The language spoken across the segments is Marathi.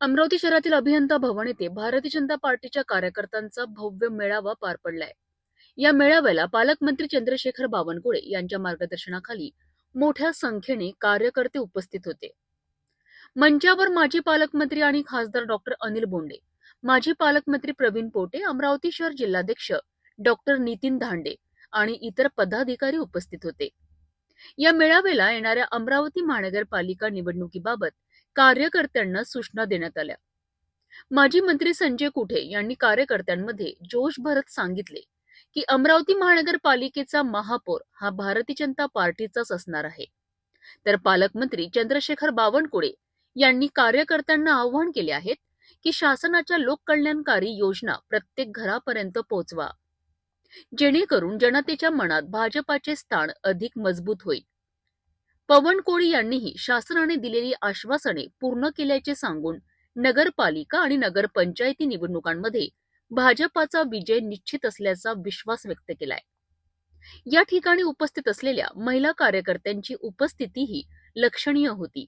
अमरावती शहरातील अभियंता भवन येथे भारतीय जनता पार्टीच्या कार्यकर्त्यांचा भव्य मेळावा पार पडलाय. या मेळाव्याला पालकमंत्री चंद्रशेखर बावनकुळे यांच्या मार्गदर्शनाखाली मोठ्या संख्येने कार्यकर्ते उपस्थित होते. मंचावर माजी पालकमंत्री आणि खासदार डॉक्टर अनिल बोंडे माजी पालकमंत्री प्रवीण पोटे अमरावती शहर जिल्हाध्यक्ष डॉक्टर नितीन धांडे आणि इतर पदाधिकारी उपस्थित होते. या मेळाव्याला येणाऱ्या अमरावती महानगरपालिका निवडणुकीबाबत कार्यकर्त्यांना सूचना देण्यात आल्या. माजी मंत्री संजय कुठे यांनी कार्यकर्त्यांमध्ये जोश भरत सांगितले की अमरावती महानगरपालिकेचा महापौर हा भारतीय जनता पार्टीचाच असणार आहे. तर पालकमंत्री चंद्रशेखर बावनकुळे यांनी कार्यकर्त्यांना आवाहन केले आहेत की शासनाच्या लोककल्याणकारी योजना प्रत्येक घरापर्यंत पोहोचवा. जेणेकरून जनतेच्या मनात भाजपाचे स्थान अधिक मजबूत होईल. पवन कोळी यांनीही शासनाने दिलेली आश्वासने पूर्ण केल्याचे सांगून नगरपालिका आणि नगरपंचायती निवडणुकांमध्ये भाजपाचा विजय निश्चित असल्याचा विश्वास व्यक्त केलाय. या ठिकाणी उपस्थित असलेल्या महिला कार्यकर्त्यांची उपस्थितीही लक्षणीय होती.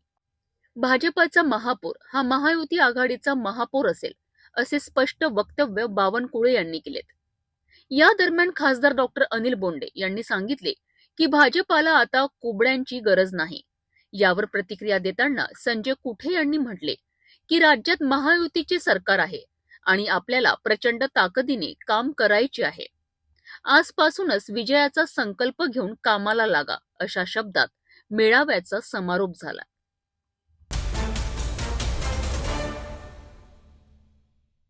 भाजपाचा महापौर हा महायुती आघाडीचा महापौर असेल असे स्पष्ट वक्तव्य बावनकुळे यांनी केलेत. या दरम्यान खासदार डॉक्टर अनिल बोंडे यांनी सांगितले की भाजपाला आता कुबड्यांची गरज नाही. यावर प्रतिक्रिया देताना संजय कुठे यांनी म्हटले की राज्यात महायुतीचे सरकार आहे आणि आपल्याला प्रचंड ताकदीने काम करायचे आहे. आजपासूनच विजयाचा संकल्प घेऊन कामाला लागा अशा शब्दात मेळाव्याचा समारोप झाला.